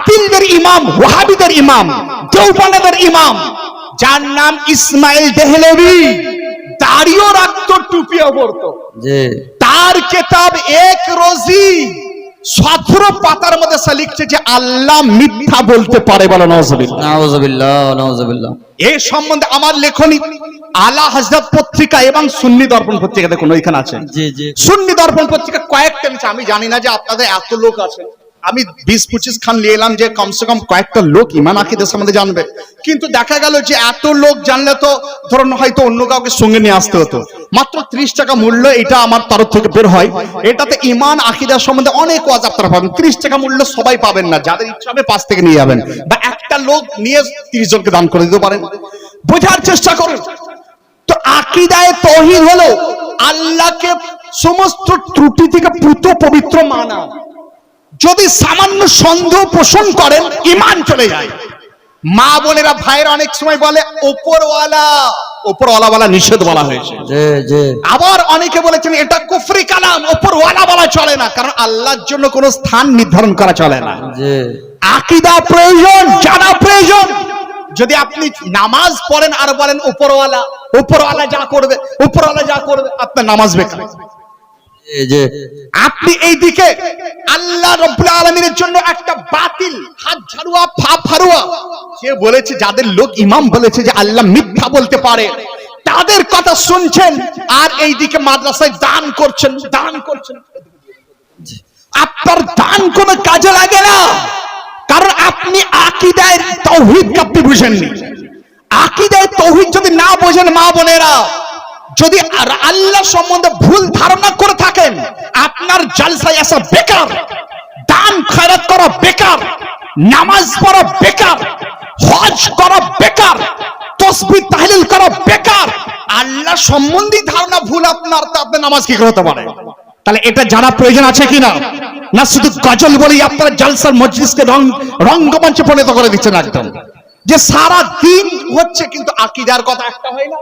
বাতিলদের ইমাম ওয়াহাবিদের ইমাম দেওবানাদের ইমাম। যার নাম ইসমাইল দেহলেভি দাড়িও রাখতো টুপিও পরতো জি। তার কেতাব এক রোজি। সতেরো পাতার মধ্যে সে লিখছে যে আল্লাহ মিথ্যা বলতে পারে বলো নজবিল্লা নাউজুবিল্লাহ নাউজুবিল্লাহ। এই সম্বন্ধে আমার লেখনী আলা হাজরত পত্রিকা এবং সুন্নি দর্পণ পত্রিকা দেখুন ওইখানে আছে। সুন্নি দর্পণ পত্রিকা কয়েকটা আমি জানি না যে আপনাদের এত লোক আছে। আমি বিশ পঁচিশ খান নিয়ে এলাম যে কমসে কম কয়েকটা লোক ইমান আকিদের সম্বন্ধে জানবে। কিন্তু দেখা গেল যে এত লোক জানলে তো ধরুন হয়তো অন্য কাউকে সঙ্গে নিয়ে আসতে হতো। মাত্র ত্রিশ টাকা মূল্য এটা আমার তরফ থেকে বের হয়। এটাতে ইমান আকিদার সম্বন্ধে অনেক ওয়াজ আপনারা পাবেন। ত্রিশ টাকা মূল্য সবাই পাবেন না, যাদের ইচ্ছা হবে পাঁচ থেকে নিয়ে যাবেন। বা একটা লোক নিয়ে তিরিশ জনকে দান করে দিতে পারেন। বোঝার চেষ্টা করুন। তো আকিদায় তহিদ হলো আল্লাহকে সমস্ত ত্রুটি থেকে পুত পবিত্র মানা। যদি সামান্য সন্দেহ পোষণ করেন ইমান চলে যায়। মা বোনেরা ভাইয়েরা অনেক সময় বলে ওপরওয়ালা ওপরওয়ালা বলা নিষেধ বলা হয়েছে। আবার অনেকে বলেছেন এটা কুফরি কালাম ওপরওয়ালা বলা চলে না। কারণ আল্লাহর জন্য কোনো স্থান নির্ধারণ করা চলে না। আকিদা প্রয়োজন জানা প্রয়োজন। যদি আপনি নামাজ পড়েন আর বলেন উপরওয়ালা উপরওয়ালা যা করবে উপরওয়ালা যা করবে আপনার নামাজ বেকার। জি আপনি এই দিকে আল্লাহ রব্বুল আলমিনের জন্য একটা বাতিল, হাত ঝাড়ুয়া ফা ফারুয়া সে বলেছে, যাদের লোক ইমাম বলেছে যে আল্লাহ মিথ্যা বলতে পারে, তাদের কথা শুনছেন আর এই দিকে মাদ্রাসায় দান করছেন দান করছেন। আপনার দান কোনো কাজে লাগে না, কারণ আপনি আকিদায় তৌহিদকে আপনি বুঝেননি। আকিদায় তৌহিদ যদি না বোঝেন মা বোনেরা যদি আল্লাহ সম্বন্ধে ভুল ধারণা করে থাকেন, আপনার জালসায় আসা বেকার, দান খয়রাত করা বেকার, নামাজ পড়া বেকার, হজ করা বেকার, তসবিহ তাহলিল করা বেকার, আল্লাহ ধারণা ভুল আপনার নামাজ কি করে হতে পারে তাহলে এটা জানা প্রয়োজন আছে কিনা না? শুধু গজল বলেই আপনারা জালসার মজলিসকে রং, রঙ্গমঞ্চে পরিণত করে দিচ্ছেন একদম। যে সারা দিন হচ্ছে, কিন্তু আকিদার কথা একটা হয় না।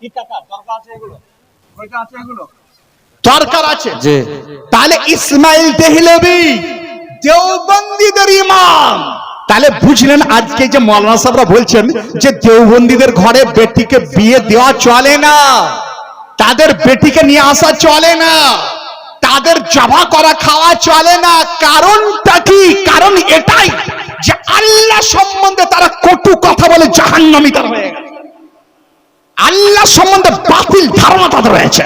কি দরকার আছে এগুলো? কয়টা আছে এগুলো? দরকার আছে। জি। তাহলে ইসমাইল দেহলেবি দেওবন্দীদের ইমাম। তাহলে বুঝলেন আজকে যে মৌলানা সাহেবরা বলছেন যে দেওবন্দীদের ঘরে বেটিকে বিয়ে দেওয়া চলে না। তাদের বেটিকে নিয়ে আসা চলে না। তাদের জবা করা খাওয়া চলে না। কারণটা কি? কারণ এটাই যে আল্লাহ সম্বন্ধে তারা কটু কথা বলে জাহান্নামী তারা হয়ে গেছে আল্লাহ সম্বন্ধে বাতিল ধারণা তাদের রয়েছে।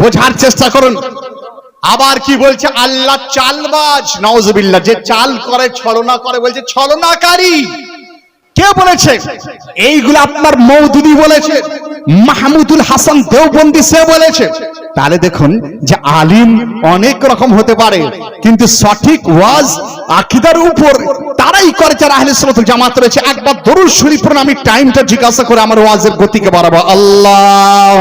বোঝার চেষ্টা করুন। আবার কি বলছে? আল্লাহ চালবাজ নওয়াজবিল্লাহ যে চাল করে, ছলনা করে, বলছে, ছলনাকারী। কে বলেছে? এইগুলো আপনার মৌদুদি বলেছে, মাহমুদুল হাসান দেওবন্দি সে বলেছে। তাহলে দেখুন যে আলিম অনেক রকম হতে পারে, কিন্তু সঠিক ওয়াজ আকিদার উপর তারাই করে যারা আহলে সুন্নাতুল জামাত রয়েছে একবার দরুদ শরীফ পড়ুন আমি টাইমটা জিজ্ঞাসা করে আমার ওয়াজের গতিকে বাড়াবো আল্লাহ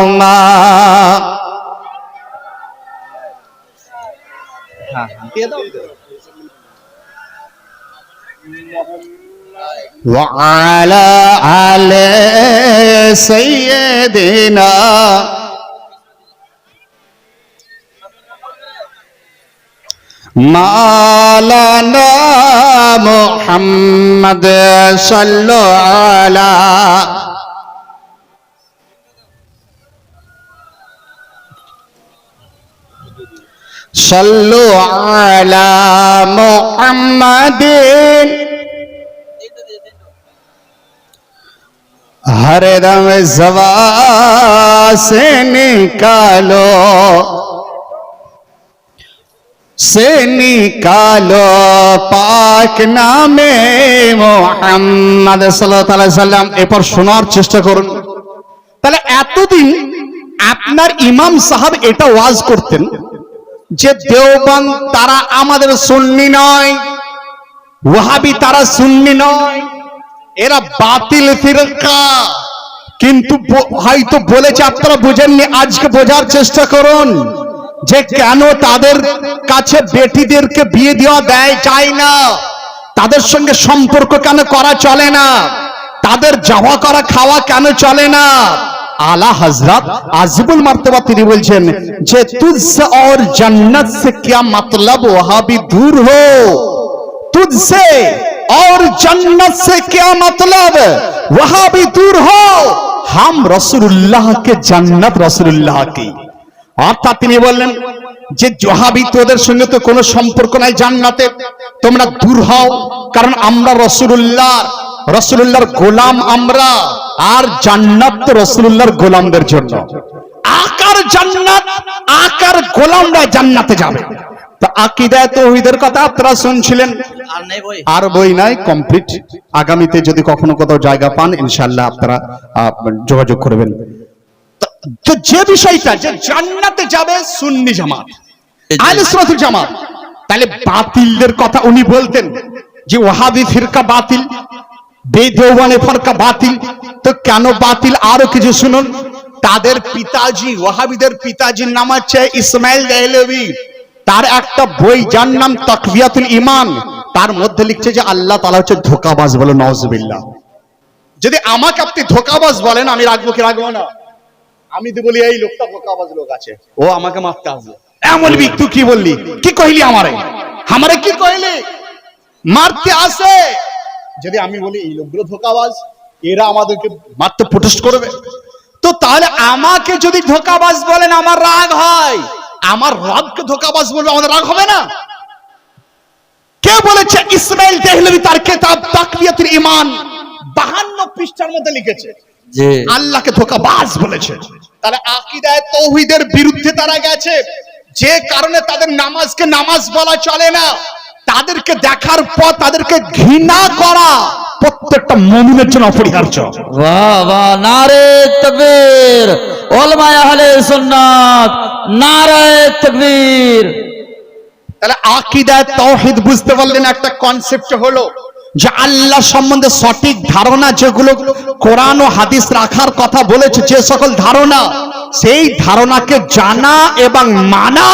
وعلى آل سيدنا مولانا محمد صلى على صلوا على محمد हर दम जवा से निकालो সে নিকালো পাক নামে মোহাম্মদ সাল্লাম এরপর শোনার চেষ্টা করুন। তাহলে এতদিন আপনার ইমাম সাহাব এটা ওয়াজ করতেন যে দেওবান তারা আমাদের সুন্নি নয়, ওয়াহাবি তারা সুন্নি নয়, এরা বাতিল ফিরকা। কিন্তু হয়তো বলেছে, আপনারা বোঝেননি, আজকে বোঝার চেষ্টা করুন। যে কেন তাদের কাছে বেটিদেরকে বিয়ে দেওয়া দেয় চায় না? তাদের সঙ্গে সম্পর্ক কেন করা চলে না? তাদের যাওয়া করা খাওয়া কেন চলে না? আলা হজরত আজিবুল মার্তবা তিনি বলছেন যে, তুজসে ওর জান্নাত সে কিয়া মতলব ওহা ভি দূর হো। তুজসে ওর জান্নাত সে কিয়া মতলব ওহা ভি দূর হো। হাম রসুল্লাহ কে জান্নাত রসুল্লাহ কি। অর্থাৎ তিনি বললেন যে জহাবি তোদের সঙ্গে তো কোনো সম্পর্ক নাই জান্নাতে। তোমরা দূর হও কারণ আমরা রসুল্লাহ রসুল্লাহর গোলাম আমরা আর জান্নাত তো রসুল্লাহর গোলামদের জন্য। আকার জান্নাত আকার গোলামরা জান্নাতে যাবে। আকিদায় তৌহিদের কথা আপনারা শুনছিলেন। আর বই? নাই কমপ্লিট। আগামীতে যদি কখনো কোথাও জায়গা পান ইনশাল্লাহ আপনারা যোগাযোগ করবেন। তো- যে বিষয়টা যে জান্নাতে যাবে সুন্নি জামাত আহলে সুন্নাতুল জামাত তাহলে বাতিলদের কথা উনি বলতেন যে ওয়াহাবি ফিরকা বাতিল বেদেওয়ানে ফরকা বাতিল তো কেন বাতিল আরও কিছু শুনুন। তাদের পিতাজি ওয়াহাবিদের পিতাজির নাম হচ্ছে ইসমাইল দেহলভি। তার একটা বই যার নাম তকবিয়াতুল ইমান তার মধ্যে লিখছে যে আল্লাহ তাআলা হচ্ছে ধোকাবাজ বলে নওয়াজবিল্লাহ। যদি আমাকে আপনি ধোকাবাজ বলেন আমি রাখব কি রাখব না? আমি তো বলি এই লোকটা ধোকাবাজ লোক আছে। ও আমাকে মারতে আসবে এমন বি তুই কি বললি? কি কইলি আমারে? আমারে কি কইলি? মারতে আসে। যদি আমি বলি এই লোকগুলো ধোকাবাজ এরা আমাদেরকে মারতে প্রোটেস্ট করবে। তো তাহলে আমাকে যদি ধোকাবাজ বলেন আমার রাগ হয়। আমার রবকে ধোকাবাজ বলবে আমাদের রাগ হবে না। কে বলেছে ইসমাইল দেহলভি তার কেতাব তাকবিয়াতুল ইমান বাহান্ন পৃষ্ঠার মধ্যে লিখেছে। আল্লাহকে ধোকাবাজ বলেছে। তাহলে আকিদায় তৌহিদের বিরুদ্ধে তারা গেছে। যে কারণে তাদের নামাজকে নামাজ বলা চলে না তাদেরকে দেখার পর তাদেরকে ঘৃণা করা প্রত্যেকটা মমিনের জন্য অপরিহার্য। বাহ বাহ নারে তকবীর। ওলমায়ে আহলে সুন্নাত নারে তকবীর। তাহলে আকিদায় তৌহিদ বুঝতে পারলেন একটা কনসেপ্ট হলো যে আল্লাহ সম্বন্ধে সঠিক ধারণা যেগুলো কোরআন ও হাদিস রাখার কথা বলেছে, যে সকল ধারণা, সেই ধারণাকে জানা এবং মানা,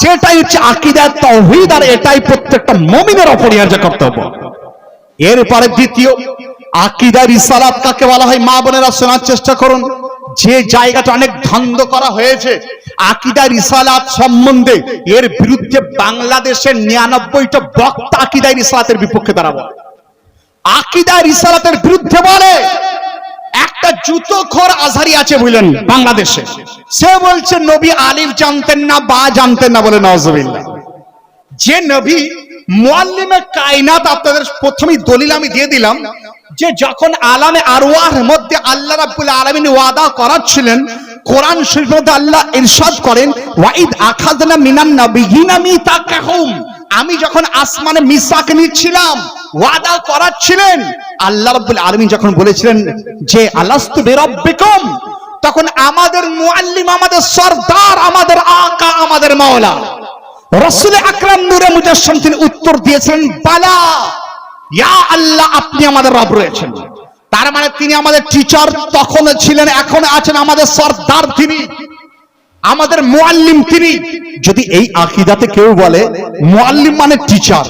সেটাই হচ্ছে আকিদায় তৌহিদ আর এটাই প্রত্যেকটা মমিনের অপরিহার্য কর্তব্য এরপরে দ্বিতীয় আকিদা রিসালাত কাকে বলা হয়? মা বোনেরা শোনার চেষ্টা করুন। যে জায়গাটা অনেক ধন্দ করা হয়েছে আকিদা রিসালাত সম্বন্ধে এর বিরুদ্ধে বাংলাদেশের নিরানব্বইটা বক্তা আকিদা রিসালাতের বিপক্ষে বলে আকিদা রিসালাতের বিরুদ্ধে বলে, একটা জুতো খোর আজহারি আছে বুঝলেন বাংলাদেশে। সে বলছে, নবী আলিফ জানতেন না, বা জানতেন না বলে নজবিল্লা যে নবী মুআল্লিমে কায়নাত আপনাদের প্রথমেই দলিল আমি দিয়ে দিলাম, যে যখন আলামে আরওয়ার মধ্যে আল্লাহ রাব্বুল আলামিন ওয়াদা করাচ্ছিলেন, কোরআন শরীফের মধ্যে আল্লাহ ইরশাদ করেন, ওয়াইদ আখাযনা মিনান নাবিয়িনা মিতাকাহুম। আমি যখন আসমানে মিসাক নিচ্ছিলাম, ওয়াদা করাচ্ছিলেন, আল্লাহ রাব্বুল আলামিন যখন বলেছিলেন যে, আলাস্তু বিরাব্বিকুম? তখন আমাদের মুআল্লিম, আমাদের সরদার, আমাদের আকা, আমাদের মাওলা রসুল আকরাম নূরে মুজাসসাম তিনি উত্তর দিয়েছিলেন, বালা, ইয়া আল্লাহ, আপনি আমাদের রব রয়েছেন। তার মানে তিনি আমাদের টিচার তখন ছিলেন, এখন আছেন আমাদের সর্দার তিনি। আমাদের মুআল্লিম তিনি। যদি এই আকিদাতে কেউ বলে মুআল্লিম মানে টিচার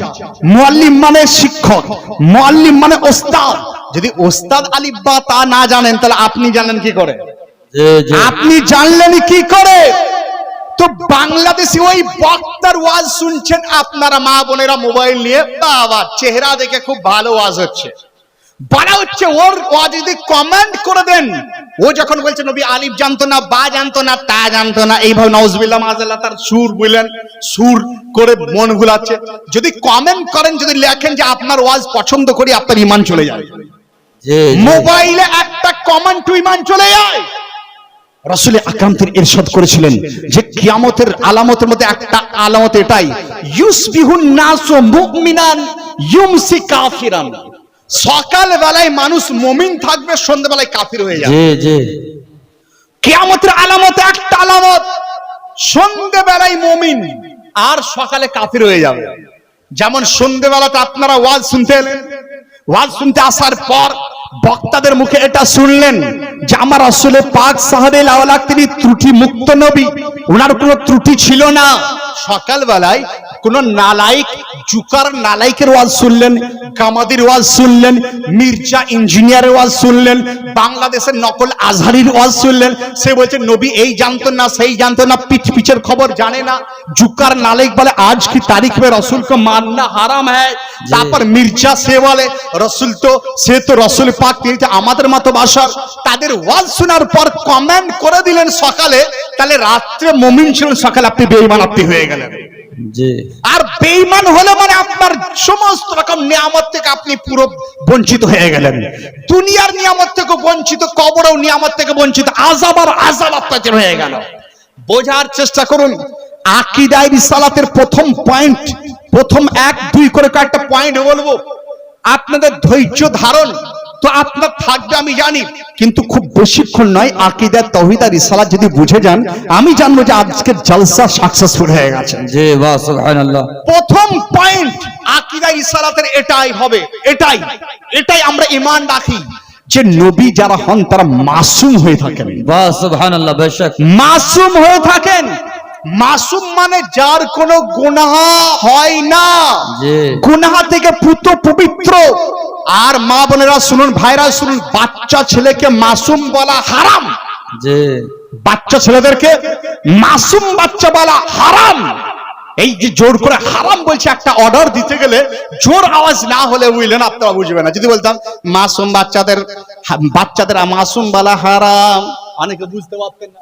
মুআল্লিম মানে শিক্ষক মুআল্লিম মানে ওস্তাদ যদি ওস্তাদ আলিফ বা তা না জানেন তাহলে আপনি জানেন কি করে? আপনি জানলেন কি করে? তো বাংলাদেশে ওই বক্তার ওয়াজ শুনছেন আপনারা মা বোনেরা মোবাইল নিয়ে বাবা চেহারা দেখে খুব ভালো ওয়াজ হচ্ছে। বলা হচ্ছে ওর ওয়াজ যদি কমেন্ট করে দেন ও যখন বলছে নবী আলিফ জানতো না বা জানতো না তা জানতো না এইভাবে নওজবিল্লাহ মাজাল্লাহ তার সুর বুঝলেন সুর করে মন গুলাচ্ছে যদি কমেন্ট করেন যদি লেখেন যে আপনার ওয়াজ পছন্দ করি আপনার ইমান চলে যায়। মোবাইলে একটা কমেন্ট ইমান চলে যায়। রসুল আকরাম তিনি ইরশাদ করেছিলেন যে কিয়ামতের আলামতের মধ্যে একটা আলামত এটাই ইউসবিহুন নাসু মুমিনান ইউমসি কাফিরান। সকাল বেলায় মানুষ মমিন থাকবে সন্ধ্যেবেলায় কাফির হয়ে যাবে। জি আলামত একটা আলামত সন্ধ্যেবেলায় মমিন আর সকালে কাফির হয়ে যাবে। যেমন সন্ধ্যেবেলাতে আপনারা ওয়াজ শুনতে এলেন। ওয়াজ শুনতে আসার পর বক্তাদের মুখে এটা শুনলেন যে আমার আসলে পাক সাহাবে লাওলাক তিনি ত্রুটি মুক্ত নবী। ওনার কোনো ত্রুটি ছিল না। সকালবেলায় কোন নালাইক জুকার নালাইকের ওয়াজ শুনলেন কামাদির ওয়াজ শুনলেন মির্জা ইঞ্জিনিয়ারের ওয়াজ শুনলেন বাংলাদেশের নকল আজহারির ওয়াজ শুনলেন। সে বলছে নবী এই জানতো না সেই জানতো না পিঠ পিছের খবর জানে না। জুকার নালাইক বলে আজ কি তারিখ মে রসুল কে মাননা হারাম হ্যায়? তারপর মির্জা সে বলে রসুল তো সে তো রসুল পাক তিনি আমাদের মতো বাসার। তাদের ওয়াজ শোনার পর কমেন্ট করে দিলেন সকালে তাহলে রাত্রে মমিন ছিলেন সকালে আপনি বেইমান আপনি হয়ে গেলেন। আর হলে মানে আপনার সমস্ত রকম নিয়ামত থেকে আপনি পুরো বঞ্চিত হয়ে গেলেন। দুনিয়ার নিয়ামত থেকে বঞ্চিত, কবরেও নিয়ামত থেকে বঞ্চিত আজাব আর আজাব হয়ে গেল। বোঝার চেষ্টা করুন, আকিদায় রিসালাতের প্রথম পয়েন্ট প্রথম এক, দুই করে কয়েকটা পয়েন্ট বলব। আপনাদের ধৈর্য ধারণ আপনার থাকবে আমি জানি কিন্তু খুব বেশিক্ষণ নয় আকিদার তহিদ রিসালাত যদি বুঝে যান আমি জানব যে আজকের জলসা সাকসেসফুল হয়ে গেছে। জি বাহ সুবহানাল্লাহ। প্রথম পয়েন্ট আকিদা ইসালাতের এটাই হবে এটাই এটাই আমরা ইমান রাখি। যে নবী যারা হন তারা মাসুম হয়ে থাকেন। বাহ সুবহানাল্লাহ বেশক। মাসুম হয়ে থাকেন। মাসুম মানে যার কোনো গুনাহ হয় না। গুনাহ থেকে পুত পবিত্র। আর মা বোনেরা শুনুন ভাইরা শুনুন বাচ্চা ছেলেকে মাসুম বলা হারাম। জি। বাচ্চা ছেলেদেরকে মাসুম বাচ্চা বলা হারাম। এই যে জোর করে হারাম বলছে একটা অর্ডার দিতে গেলে জোর আওয়াজ না হলে বুঝলেন আপনারা বুঝবেন না। যদি বলতাম মাসুম বাচ্চাদের বাচ্চাদের মাসুম বলা হারাম অনেকে বুঝতে পারতেন না।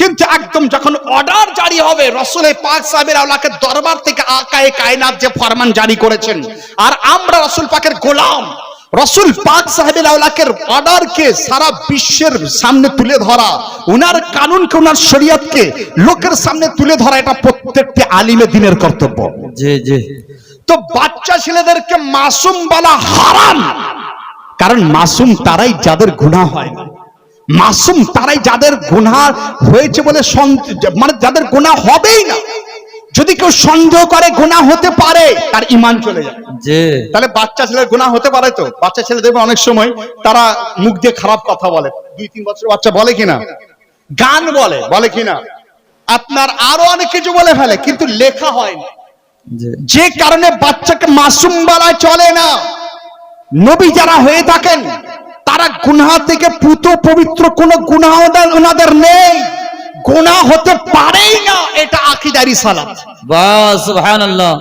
কিন্তু একদম যখন অর্ডার জারি হবে রসুলের পাক সাহেবের আল্লাহকে দরবার থেকে আকায়ে কায়নাত যে ফরমান জারি করেছেন আর আমরা রসুল পাকের গোলাম রসুল পাক সাহেবের আওলাকের অর্ডারকে সারা বিশ্বের সামনে তুলে ধরা উনার কানুনকে উনার শরীয়তকে লোকের সামনে তুলে ধরা এটা প্রত্যেকটি আলিমে দিনের কর্তব্য। জি জি। তো বাচ্চা ছেলেদেরকে মাসুম বলা হারাম কারণ মাসুম তারাই যাদের গুনাহ হয় না। মাসুম তারাই যাদের গুনাহ হয়েছে বলে মানে যাদের গুনাহ হবেই না। যদি কেউ সন্দেহ করে গুনাহ হতে পারে তার ইমান চলে যায়। তাহলে বাচ্চা ছেলের গুনাহ হতে পারে তো? বাচ্চা ছেলে দেখবে অনেক সময় তারা মুখ দিয়ে খারাপ কথা বলে। দুই তিন বছর বাচ্চা বলে কিনা? গান বলে বলে কিনা? আপনার আরও অনেক কিছু বলে ফেলে কিন্তু লেখা হয় না। যে কারণে বাচ্চাকে মাসুম বলা চলে না। নবী যারা হয়ে থাকেন তারা গুনা থেকে পুত পবিত্র কোনো গুনা ওনাদের নেই। গুনাহ হতে পারেই না, এটা আকিদারি সুবহানাল্লাহ।